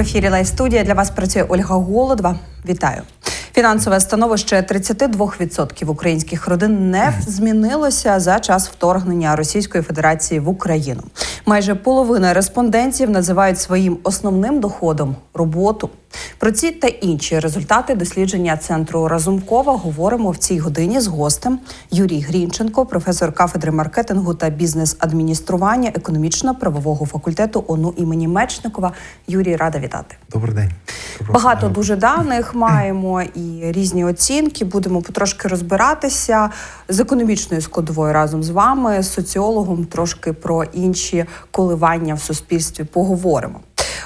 В ефірі Лайв студія для вас працює Ольга Голодва. Вітаю. Фінансове становище 32% українських родин не змінилося за час вторгнення Російської Федерації в Україну. Майже половина респондентів називають своїм основним доходом роботу. Про ці та інші результати дослідження центру Разумкова говоримо в цій годині з гостем Юрій Грінченко, професор кафедри маркетингу та бізнес-адміністрування економічно-правового факультету ОНУ імені Мечникова. Юрій, рада вітати. Добрий день. Багато дуже даних маємо і різні оцінки. Будемо потрошки розбиратися з економічною складовою разом з вами, з соціологом, трошки про інші коливання в суспільстві поговоримо.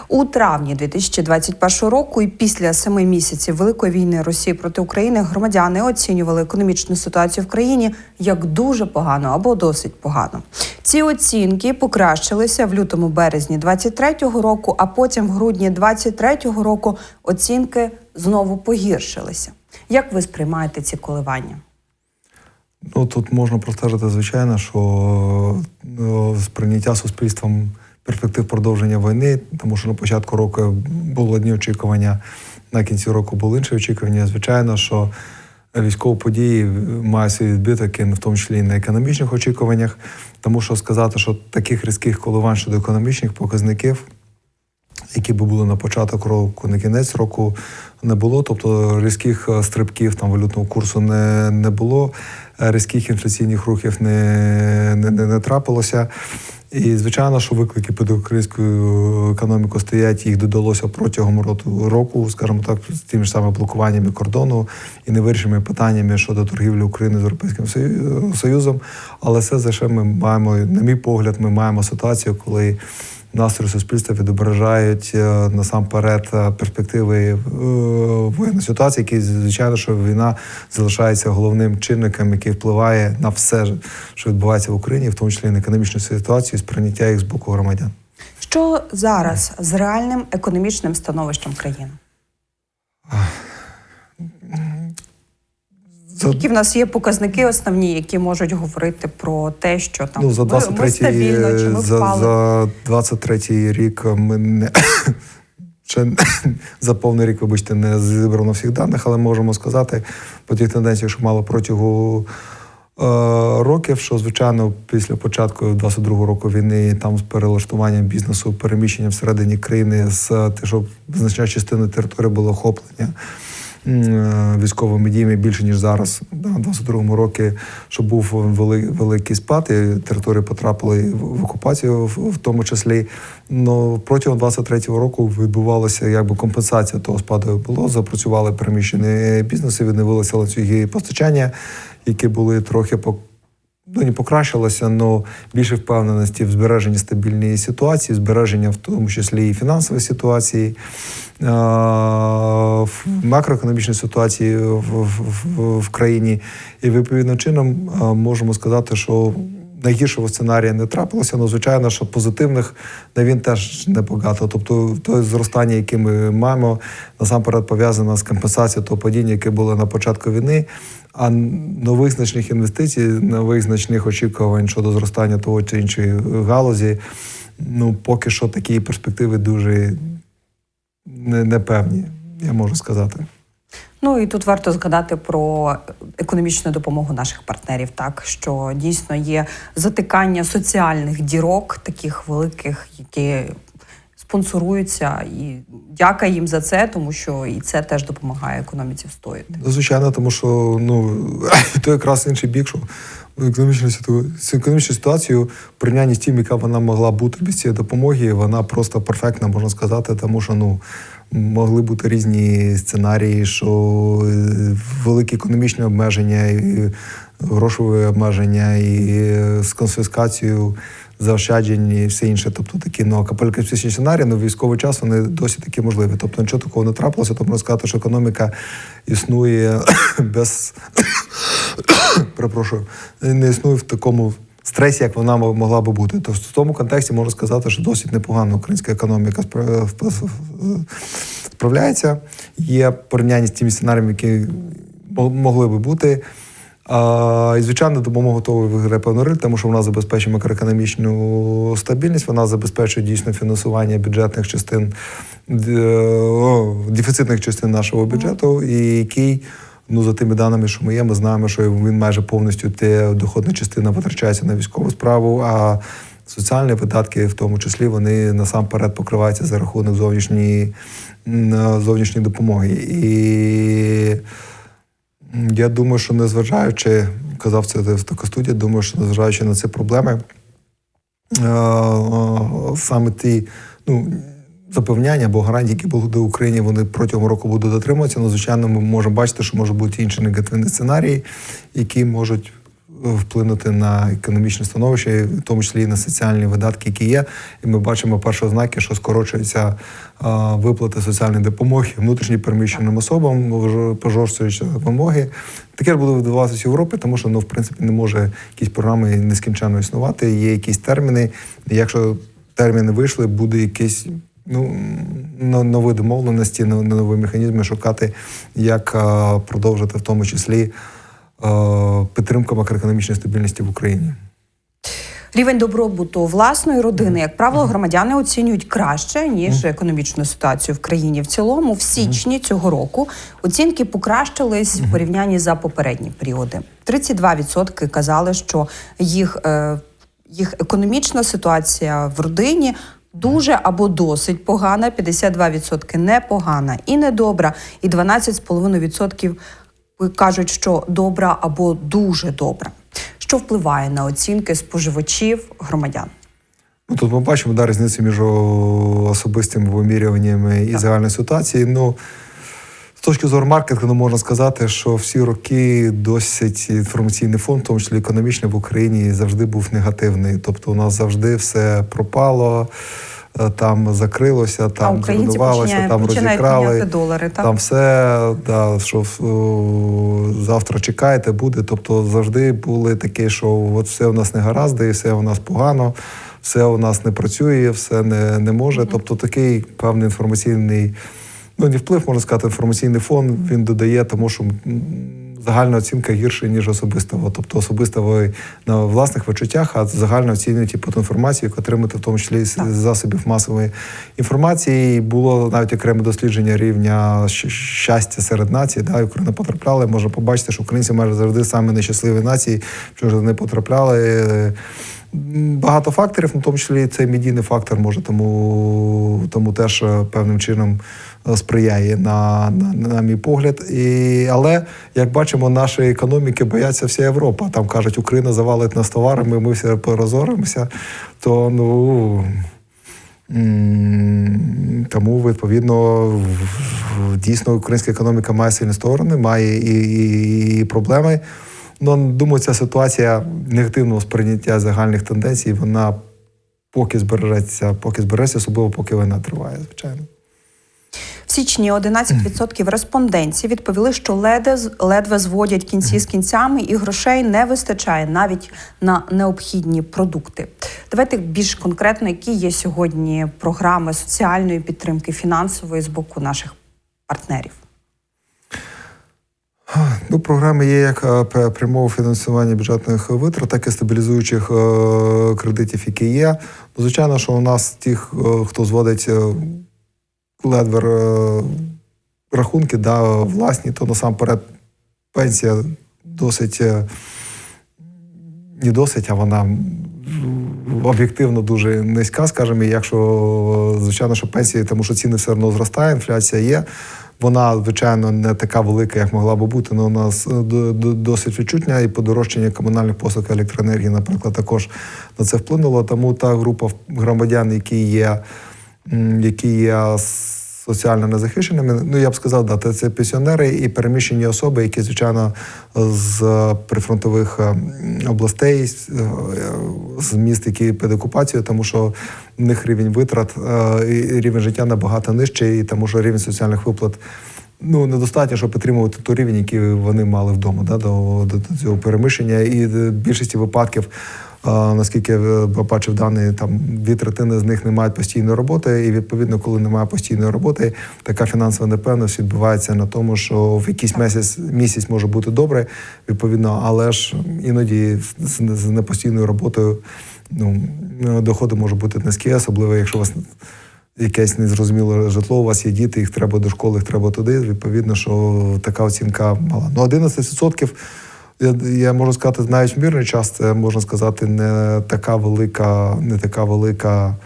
У травні 2021 року і після семи місяців великої війни Росії проти України громадяни оцінювали економічну ситуацію в країні як дуже погано або досить погано. Ці оцінки покращилися в лютому березні 23-го року, а потім в грудні 23-го року оцінки знову погіршилися. Як ви сприймаєте ці коливання? Ну тут можна простежити, звичайно, що ну, сприйняття суспільством перспектив продовження війни, тому що на початку року було одні очікування, на кінці року були інші очікування. Звичайно, що військові події мають свій відбиток, в тому числі і на економічних очікуваннях, тому що сказати, що таких різких коливань щодо економічних показників. Які би були на початок року, на кінець року не було, тобто різких стрибків там валютного курсу не не було, різких інфляційних рухів не не, не, не трапилося. І звичайно, що виклики під українською економікою стоять, їх додалося протягом року, скажімо так, з тими ж самими блокуваннями кордону і невирішеними питаннями щодо торгівлі України з Європейським Союзом. Але все за що ми маємо, на мій погляд, ми маємо ситуацію, коли настрої суспільства відображають насамперед перспективи воєнної ситуації, які звичайно, що війна залишається головним чинником, який впливає на все, що відбувається в Україні, в тому числі на економічну ситуацію, сприйняття їх з боку громадян. Що зараз з реальним економічним становищем країни? За... Які в нас є показники основні, які можуть говорити про те, що там ну, за 23 ми стабільно, чи ми за, впали? за 23 рік ми не ще за повний рік, вибачте, не зібрано всіх даних, але можемо сказати по тих тенденціях, що мало протягу е, років, що звичайно після початку 22-го року війни там з перелаштуванням бізнесу, переміщення всередині країни з те, що значна частина території було охоплення військовими діями більше ніж зараз. У 22-му році, що був вели, великий спад, і території потрапили в окупацію, в тому числі. Но протягом 23-го року відбувалася якби компенсація того спаду. Було запрацювали переміщені бізнеси, відновилися ланцюги постачання, які були трохи по ну, не покращилося, але більше впевненості в збереженні стабільної ситуації, збереження в тому числі і фінансової ситуації, в макроекономічної ситуації в, в, в країні. І відповідно чином можемо сказати, що найгіршого сценарія не трапилося, але звичайно, що позитивних він теж небагато. Тобто, те зростання, яке ми маємо, насамперед пов'язане з компенсацією того падіння, яке було на початку війни. А нових значних інвестицій, нових значних очікувань щодо зростання того чи іншої галузі, ну поки що такі перспективи дуже непевні, я можу сказати. Ну і тут варто згадати про економічну допомогу наших партнерів, так що дійсно є затикання соціальних дірок, таких великих, які спонсоруються, і дяка їм за це, тому що і це теж допомагає економіці встояти. Звичайно, тому що ну то якраз інший бік, що економічну економічну ситуацію порівнянні з тим, яка вона могла бути без цієї допомоги, вона просто перфектна, можна сказати, тому що ну. Могли бути різні сценарії, що великі економічні обмеження, і грошові обмеження, і з конфіскацією заощаджень і все інше. Тобто такі ну, апокаліптичні сценарії, ну, військовий час вони досі такі можливі. Тобто нічого такого не трапилося, то можна сказати, що економіка існує без перепрошую, не існує в такому стресі, як вона могла би бути. Тобто в тому контексті можна сказати, що досить непогано українська економіка справляється. Є порівняння з тими сценаріями, які могли би бути. А, і, звичайно, допомога готова виграє певну тому що вона забезпечує макроекономічну стабільність, вона забезпечує дійсно фінансування бюджетних частин, дефіцитних частин нашого бюджету, і який. Ну, за тими даними, що ми є, ми знаємо, що він майже повністю те доходна частина витрачається на військову справу, а соціальні видатки, в тому числі, вони насамперед покриваються за рахунок зовнішньої, зовнішньої допомоги. І я думаю, що незважаючи, казав це в студії, думаю, що незважаючи на ці проблеми, е, е, саме ті ну, запевняння або гарантії, які були до України, вони протягом року будуть дотримуватися. Ну, звичайно, ми можемо бачити, що можуть бути інші негативні сценарії, які можуть е, вплинути на економічне становище, в тому числі і на соціальні видатки, які є. І ми бачимо перші ознаки, що скорочуються е, виплати соціальної допомоги внутрішньо переміщеним особам, вже пожорстчуючи вимоги. Таке ж буде відбуватися в Європі, тому що ну, в принципі не може якісь програми нескінченно існувати. Є якісь терміни. Якщо терміни вийшли, буде якийсь. Ну, нові домовленості, но- нові механізми шукати, як е, продовжити в тому числі е, підтримку макроекономічної стабільності в Україні. Рівень добробуту власної родини, як правило, громадяни оцінюють краще ніж економічну ситуацію в країні. В цілому, в січні цього року оцінки покращились в порівнянні за попередні періоди. 32% казали, що їх, е, їх економічна ситуація в родині. Дуже або досить погана, 52% непогана і недобра, і 12,5% кажуть, що добра або дуже добра. Що впливає на оцінки споживачів громадян? Ну, тут ми бачимо да, різницю між особистими вимірюваннями і загальною ситуацією. Ну, точки зору маркетингу можна сказати, що всі роки досить інформаційний фон, в тому числі економічний в Україні, завжди був негативний. Тобто у нас завжди все пропало, е, там закрилося, там зруйнувалося, там розікрали. долари. Так? Там все, да, що завтра чекаєте, буде. Тобто завжди були такі, що от все у нас не гаразди, все у нас погано, все у нас не працює, все не, не може. Тобто такий певний інформаційний, ну не вплив, можна сказати, інформаційний фон він додає, тому що. Загальна оцінка гірша, ніж особистого. Тобто особисто ви на власних відчуттях, а загально оцінюєте ту інформацію, яку отримуєте, в тому числі з засобів масової інформації. Було навіть окреме дослідження рівня щастя серед націй. Да, і Україна потрапляли. Можна побачити, що українці майже завжди саме нещасливі нації, що ж не потрапляли. Багато факторів, в тому числі цей медійний фактор може тому, тому теж е, певним чином сприяє на, на, на мій погляд. І, але як бачимо, наші економіки бояться вся Європа. Там кажуть, Україна завалить нас товарами, ми всі порозоримося. То ну. Тому, відповідно, дійсно українська економіка має сильні сторони, має і, і, і проблеми. Ну, думаю, ця ситуація негативного сприйняття загальних тенденцій, вона поки збережеться, поки збереться, особливо поки війна триває, звичайно. Січні 11% респондентів відповіли, що ледве, ледве зводять кінці з кінцями, і грошей не вистачає навіть на необхідні продукти. Давайте більш конкретно, які є сьогодні програми соціальної підтримки фінансової з боку наших партнерів. Ну, програми є як е, прямого фінансування бюджетних витрат, так і стабілізуючих е, кредитів, які є. Звичайно, що у нас тих, е, хто зводить ледве е, рахунки, да, власні, то насамперед пенсія досить е, не досить, а вона об'єктивно дуже низька, скажімо, і якщо звичайно, що пенсії, тому що ціни все одно зростає, інфляція є. Вона, звичайно, не така велика, як могла би бути, але у нас до- до- досить відчутня і подорожчання комунальних послуг електроенергії, наприклад, також на це вплинуло. Тому та група громадян, які є, які є соціально незахищеними, ну я б сказав, да, це пенсіонери і переміщені особи, які, звичайно, з прифронтових е, областей, з, е, міст, які під окупацією, тому що в них рівень витрат е, і рівень життя набагато нижчий, і тому що рівень соціальних виплат. Ну, недостатньо, щоб підтримувати той рівень, який вони мали вдома, да, до, до цього переміщення. І в більшості випадків Наскільки я бачив дані, там дві третини з них не мають постійної роботи, і відповідно, коли немає постійної роботи, така фінансова непевність відбувається на тому, що в якийсь місяць місяць може бути добре, відповідно, але ж іноді з, з непостійною роботою ну, доходи можуть бути низькі, особливо якщо у вас якесь незрозуміле житло, у вас є діти, їх треба до школи, їх треба туди. Відповідно, що така оцінка мала. Ну, 11% я, я можу сказати, навіть в мирний час це можна сказати не така велика, не така велика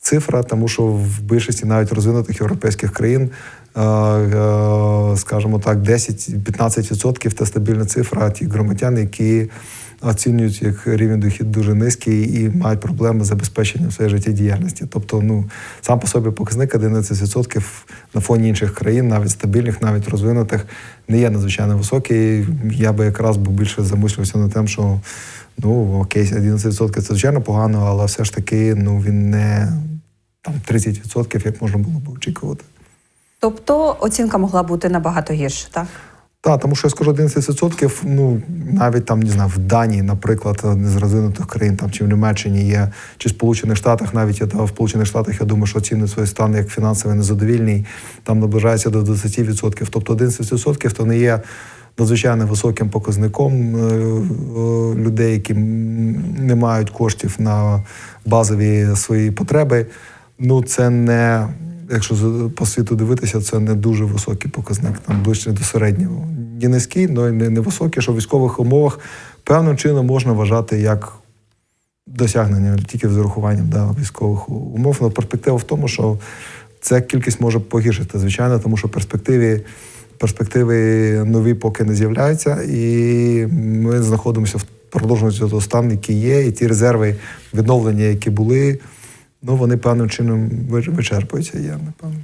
цифра, тому що в більшості навіть розвинутих європейських країн, е, е, скажімо так, 10-15% це стабільна цифра тих громадян, які оцінюють як рівень дохід дуже низький і мають проблеми з забезпеченням своєї життєдіяльності. Тобто, ну сам по собі показник 11% на фоні інших країн, навіть стабільних, навіть розвинутих, не є надзвичайно високий. Я би якраз був більше замислювався над тим, що ну окей, 11% це звичайно погано, але все ж таки ну він не там 30%, як можна було б очікувати. Тобто оцінка могла бути набагато гірше, так? Так, тому що я скажу 11%, ну навіть там не знаю, в Данії, наприклад, не з розвинутих країн, там чи в Німеччині є, чи в Сполучених Штатах, навіть я та, в Сполучених Штатах, я думаю, що оцінюють свій стан як фінансово незадовільний, там наближається до 20%. Тобто 11% то не є надзвичайно високим показником е, е, людей, які не мають коштів на базові свої потреби. Ну, це не якщо по світу дивитися, це не дуже високий показник, там ближче до середнього. Не низький, але не, не високий, що в військових умовах певним чином можна вважати як досягнення тільки з урахуванням да, військових умов. Але перспектива в тому, що ця кількість може погіршити, звичайно, тому що перспективи. Перспективи нові поки не з'являються, і ми знаходимося в продовженні цього стану, який є, і ті резерви відновлення, які були, ну вони певним чином вич- вичерпуються. Я напевно.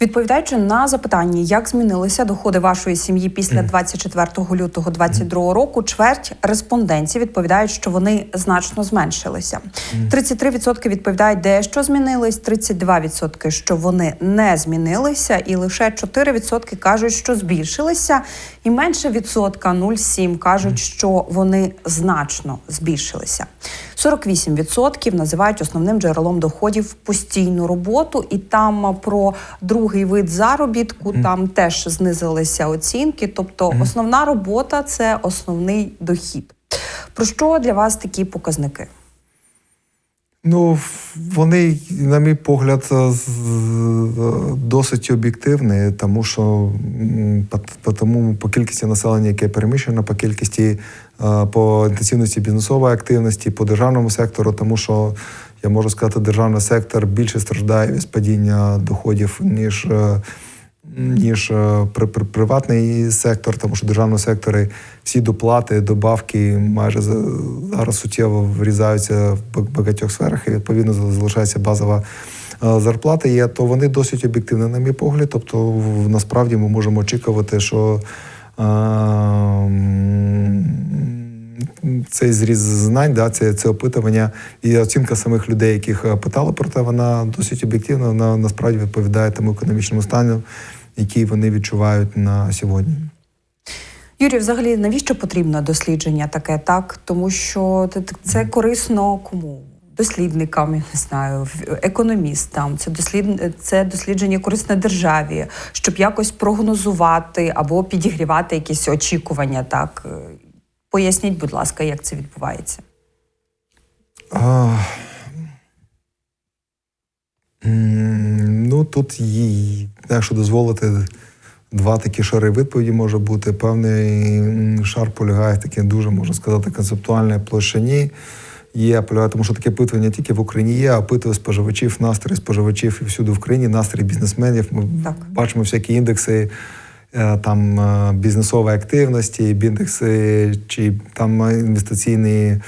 Відповідаючи на запитання, як змінилися доходи вашої сім'ї після 24 лютого 2022 року, чверть респондентів відповідають, що вони значно зменшилися. 33% відповідають, дещо змінились, 32% що вони не змінилися, і лише 4% кажуть, що збільшилися, і менше відсотка 0,7 кажуть, що вони значно збільшилися. 48% називають основним джерелом доходів постійну роботу, і там про другий вид заробітку там теж знизилися оцінки. Тобто, основна робота це основний дохід. Про що для вас такі показники? Ну, вони, на мій погляд, досить об'єктивні, тому що по, по тому по кількості населення, яке переміщено, по кількості по інтенсивності бізнесової активності, по державному сектору, тому що я можу сказати, державний сектор більше страждає від падіння доходів, ніж. е, ніж е, при, при, приватний сектор, тому що в державному секторі всі доплати, добавки майже за- зараз суттєво врізаються в багатьох сферах, і відповідно залишається базова е, зарплата є, то вони досить об'єктивні, на мій погляд. Тобто, насправді ми можемо очікувати, що е, цей зріз знань, да, це, це опитування і оцінка самих людей, яких е, питали про те, вона досить об'єктивна, вона насправді відповідає тому економічному стану, який вони відчувають на сьогодні. Юрій, взагалі, навіщо потрібно дослідження таке, так? Тому що це- це корисно кому? Дослідникам, я не знаю, економістам. Це дослід... це дослідження корисне державі, щоб якось прогнозувати або підігрівати якісь очікування. Так Е, поясніть, будь ласка, як це відбувається? А, ну, тут, є, якщо дозволити, два такі шари відповіді може бути. Певний шар полягає в такій дуже, можна сказати, концептуальній площині. Є полягає, тому що таке опитування не тільки в Україні є, а опитує споживачів, настрій споживачів і всюди в країні, настрій бізнесменів. Ми Так. бачимо всякі індекси е, там е, бізнесової активності, індекси чи там інвестиційні е,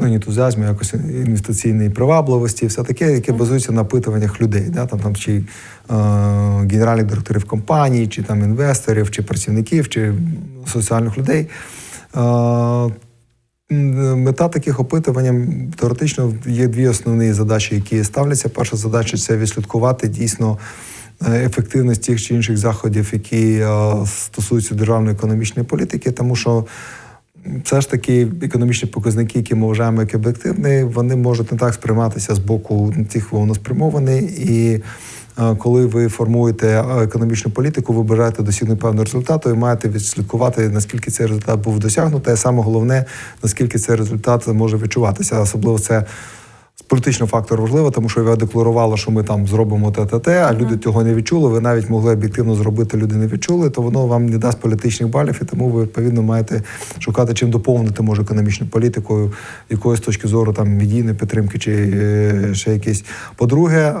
ну, ентузіазму, якось інвестиційної привабливості, все таке, яке базується на опитуваннях людей. Да? Там, там, чи е, генеральних директорів компаній, чи там інвесторів, чи працівників, чи соціальних людей. Е, Мета таких опитувань теоретично є дві основні задачі, які ставляться. Перша задача це відслідкувати дійсно е, ефективність тих чи інших заходів, які е, стосуються державної економічної політики, тому що все ж таки економічні показники, які ми вважаємо як об'єктивні, вони можуть не так сприйматися з боку тих, кого воно спрямований. І коли ви формуєте економічну політику, ви бажаєте досягнути певного результату і маєте відслідкувати, наскільки цей результат був досягнутий, саме головне, наскільки цей результат може відчуватися. Особливо це політичний фактор важливо, тому що я декларувала, що ми там зробимо те, те, те, а люди цього не відчули. Ви навіть могли об'єктивно зробити, люди не відчули, то воно вам не дасть політичних балів, і тому ви відповідно маєте шукати, чим доповнити може економічну політику, якоїсь точки зору там медійної підтримки чи е, ще якісь. По-друге, е,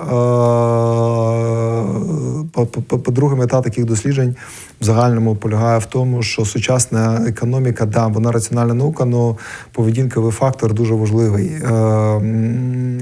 по- по- по-друге, мета таких досліджень в загальному полягає в тому, що сучасна економіка, да, вона раціональна наука, але поведінковий фактор дуже важливий, е,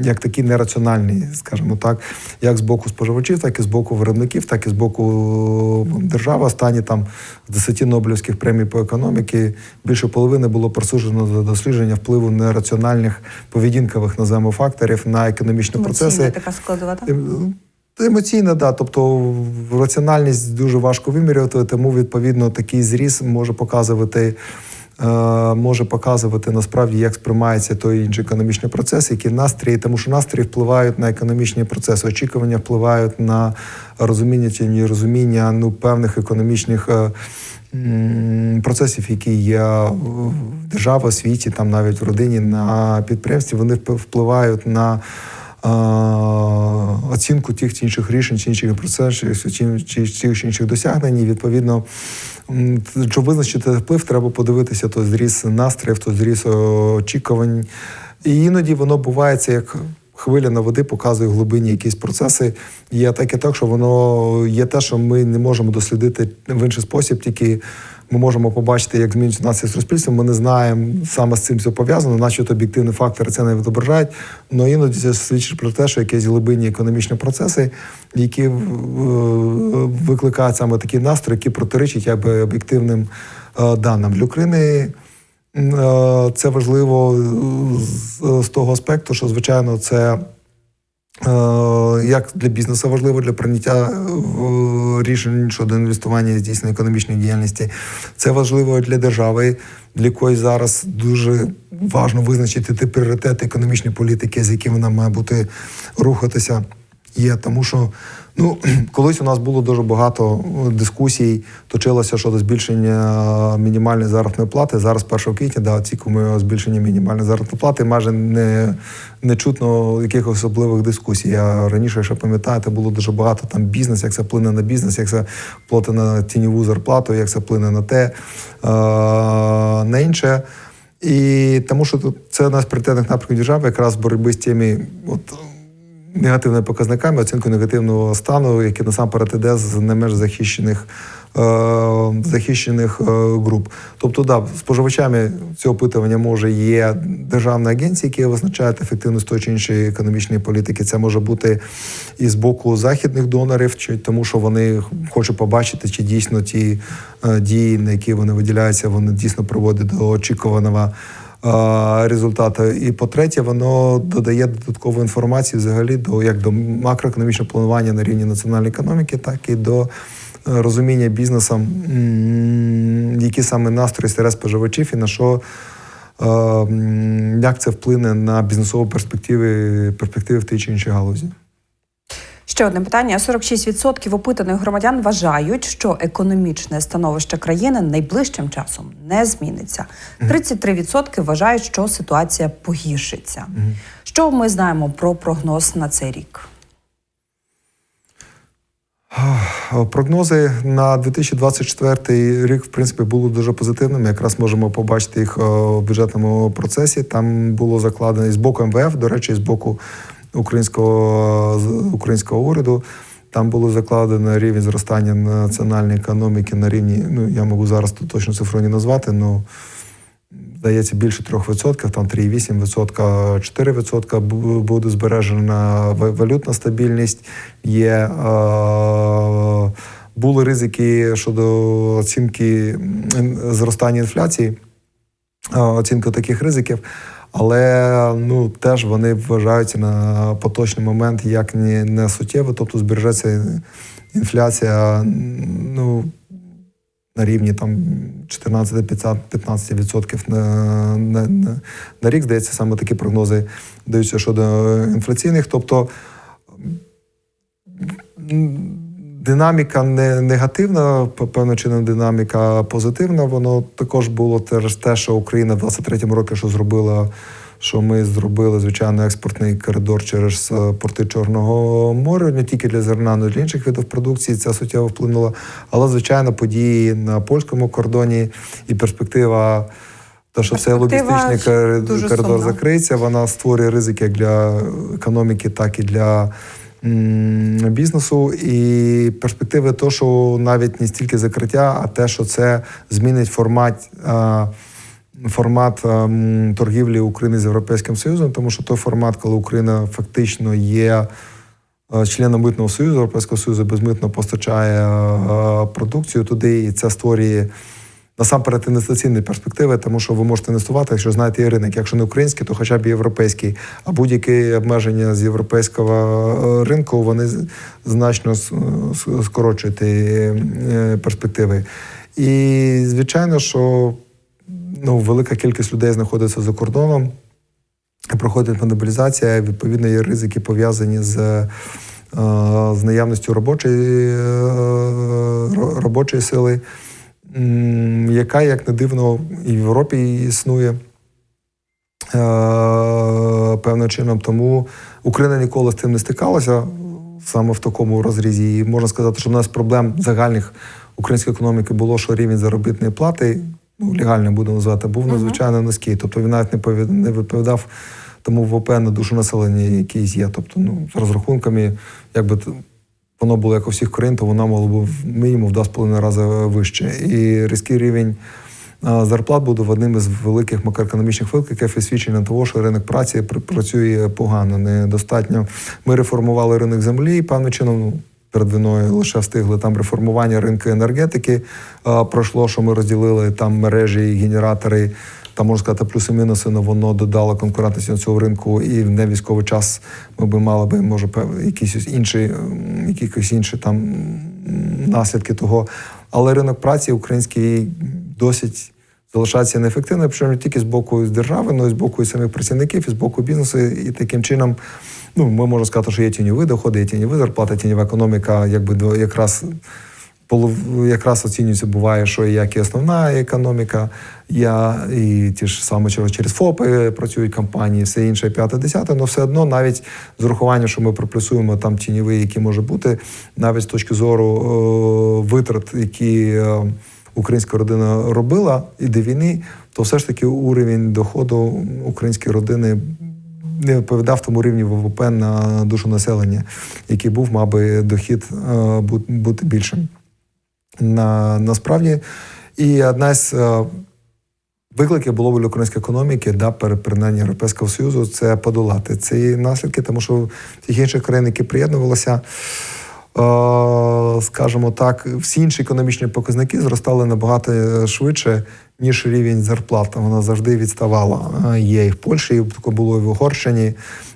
як такий нераціональний, скажімо так, як з боку споживачів, так і з боку виробників, так і з боку держави. Останні там з 10 Нобелівських премій по економіки більше половини було присуджено за дослідження впливу нераціональних поведінкових називаємо факторів на економічні процеси. Емоційна така складова, так? Ем, Емоційна, да. Тобто раціональність дуже важко вимірювати, тому відповідно такий зріз може показувати. Е, Може показувати насправді, як сприймається той інший економічний процес, які настрої, тому що настрої впливають на економічні процеси, очікування впливають на розуміння чи нерозуміння ну, певних економічних е, процесів, які є в державі, світі, там навіть в родині, на підприємстві, вони вп- впливають на оцінку тих чи інших рішень, чи інших процесів, чи, чи, чи інших досягнень. І, відповідно, щоб визначити вплив, треба подивитися то зріс настроїв, то зріс очікувань. І іноді воно бувається як. Хвиля на води показує глибині якісь процеси. Є таке так, що воно є те, що ми не можемо дослідити в інший спосіб, тільки ми можемо побачити, як змінюється нація з суспільством. Ми не знаємо саме з цим все пов'язано, начебто об'єктивні фактори це не відображають. Але іноді це свідчить про те, що якісь глибинні економічні процеси, які викликають саме такі настрої, які протирічать якби об'єктивним е, даним для України. Е, Це важливо з, того аспекту, що звичайно це. е, Як для бізнесу важливо для прийняття е, рішень щодо інвестування здійснення економічної діяльності. Це важливо для держави, для якої зараз дуже важливо визначити ті пріоритети економічної політики, з якими вона має бути рухатися. Є тому, що ну колись у нас було дуже багато е, дискусій, точилося щодо збільшення мінімальної заробітної плати. Зараз 1 квітня да, оцінкуємо збільшення мінімальної заробітної плати. Майже не, не чутно якихось особливих дискусій. Я раніше ще пам'ятаєте, було дуже багато там бізнес, як це вплине на бізнес, як це вплине на тіньову зарплату, як це вплине на те, е, на інше. І тому що це одна з пріоритетних напрямків держави, якраз боротьби з тими негативними показниками, оцінкою негативного стану, які насамперед іде з не менш захищених. е, Захищених е, груп, тобто, да, споживачами цього опитування може є державна агенція, які визначають ефективність тої чи іншої економічної політики. Це може бути і з боку західних донорів, чи тому, що вони хочуть побачити, чи дійсно ті е, дії, на які вони виділяються, вони дійсно приводять до очікуваного результату. І по-третє, воно додає додаткову інформацію взагалі до як до макроекономічного планування на рівні національної економіки, так і до е, розуміння бізнесом, які саме настрої серед споживачів і на що. е, Як це вплине на бізнесові перспективи, перспективи в тій чи іншій галузі? Ще одне питання: 46% опитаних громадян вважають, що економічне становище країни найближчим часом не зміниться. 33% вважають, що ситуація погіршиться. Що ми знаємо про прогноз на цей рік? Прогнози на 2024 рік, в принципі, були дуже позитивними. Якраз можемо побачити їх в бюджетному процесі. Там було закладено і з боку МВФ, до речі, і з боку українського, українського уряду. Там було закладено рівень зростання національної економіки на рівні. Ну я можу зараз тут точно цифру не назвати, але здається, більше 3%, там 3,8%, 4% буде збережена валютна стабільність. Є е, були ризики щодо оцінки зростання інфляції, оцінка таких ризиків. Але ну теж вони вважаються на поточний момент як не, не суттєво, тобто збережеться інфляція. Ну на рівні там 14-15% на, на, на, на рік. Здається, саме такі прогнози даються щодо інфляційних. Тобто динаміка не негативна, певно чином динаміка позитивна. Воно також було через те, що Україна в 23-му році що зробила. Що ми зробили звичайно експортний коридор через е, порти Чорного моря, не тільки для зерна, але й для інших видів продукції. Це суттєво вплинуло. Але звичайно, події на польському кордоні і перспектива, то що цей логістичний коридор сумна. закриється, вона створює ризики як для економіки, так і для бізнесу. І перспективи то, що навіть не стільки закриття, а те, що це змінить формат. Формат ем, торгівлі України з Європейським Союзом, тому що той формат, коли Україна фактично є е, членом митного союзу, Європейського Союзу безмитно постачає е, продукцію туди, і це створює насамперед інвестиційні перспективи, тому що ви можете інвестувати, якщо знаєте є ринок. Якщо не український, то хоча б європейський. А будь-які обмеження з європейського е, ринку вони значно скорочують е, перспективи. І звичайно, що ну, велика кількість людей знаходиться за кордоном, проходить мобілізація, відповідно, є ризики пов'язані з, е, з наявністю робочої, робочої сили, яка, як не дивно, і в Європі існує. е, Певним чином, тому Україна ніколи з цим не стикалася саме в такому розрізі. І можна сказати, що в нас проблем загальних української економіки було, що рівень заробітної плати, ну легально будемо називати, був надзвичайно низький. Тобто він навіть не повід- не відповідав тому ВВП на душу населення, який є. Тобто, ну з розрахунками, якби воно було як у всіх країн, то воно мало б мінімум в 2,5 рази вище. І різкий рівень зарплат буде в одним із великих макроекономічних викликів і свідчення того, що ринок праці працює погано, недостатньо. Ми реформували ринок землі, і певним чином. Ну, Перед війною лише встигли там реформування ринку енергетики. а, пройшло, що ми розділили там мережі і генератори. Там можна сказати, плюси-мінуси, але воно додало конкурентності на цього ринку, і в невійськовий час ми би мали би, може, якісь інші, якісь інші там наслідки того. Але ринок праці український досить залишається неефективним, причому не тільки з боку держави, але й з боку і самих працівників, і з боку бізнесу. І таким чином, ну ми можемо сказати, що є тіньові доходи, є тіньові зарплати, тіньова економіка, якби якраз. Якраз оцінюється, буває, що як і основна економіка, я і ті ж саме через, ФОПи працюють компанії, все інше, п'яте, десяте, але все одно, навіть з урахуванням, що ми приплюсуємо там тіньові, які може бути, навіть з точки зору е, витрат, які е, українська родина робила і до війни, то все ж таки уровень доходу української родини не відповідав тому рівню ВВП на душу населення, який був, мав би дохід е, бути більшим. На, насправді, і одна з е, викликів було в української економіки да, при принаймні Європейського Союзу це подолати ці наслідки, тому що тих інших країн, які приєднувалися, скажімо так, всі інші економічні показники зростали набагато е, швидше, ніж рівень зарплат. Вона завжди відставала. Е, Є і в Польщі, і було і в Угорщині,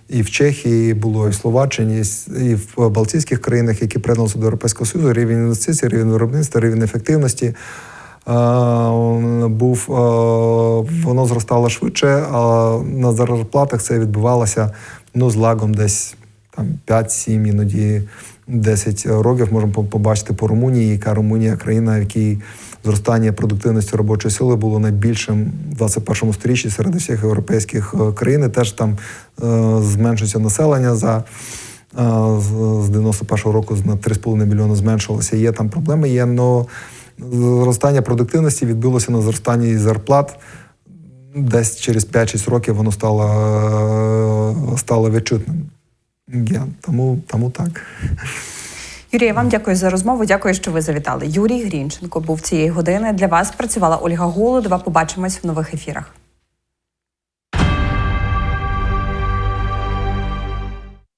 і в Чехії, було і в Словаччині, і в Балтійських країнах, які приєдналися до Європейського Союзу, рівень інвестицій, рівень виробництва, рівень ефективності. е, Був е, воно зростало швидше, а на зарплатах це відбувалося ну, з лагом десь там 5-7, іноді 10 років. Можемо побачити по Румунії, яка Румунія країна, в якій зростання продуктивності робочої сили було найбільшим в 21 сторіччі серед усіх європейських е, країн. Теж там е, зменшується населення за. е, З з 91-го року на 3,5 мільйони зменшилося. Є там проблеми, є, але зростання продуктивності відбулося на зростанні зарплат. Десь через 5-6 років воно стало, стало відчутним. Я, тому, тому так. Юрій, вам дякую за розмову. Дякую, що ви завітали. Юрій Грінченко був цієї години. Для вас працювала Ольга Голодова. Побачимось в нових ефірах.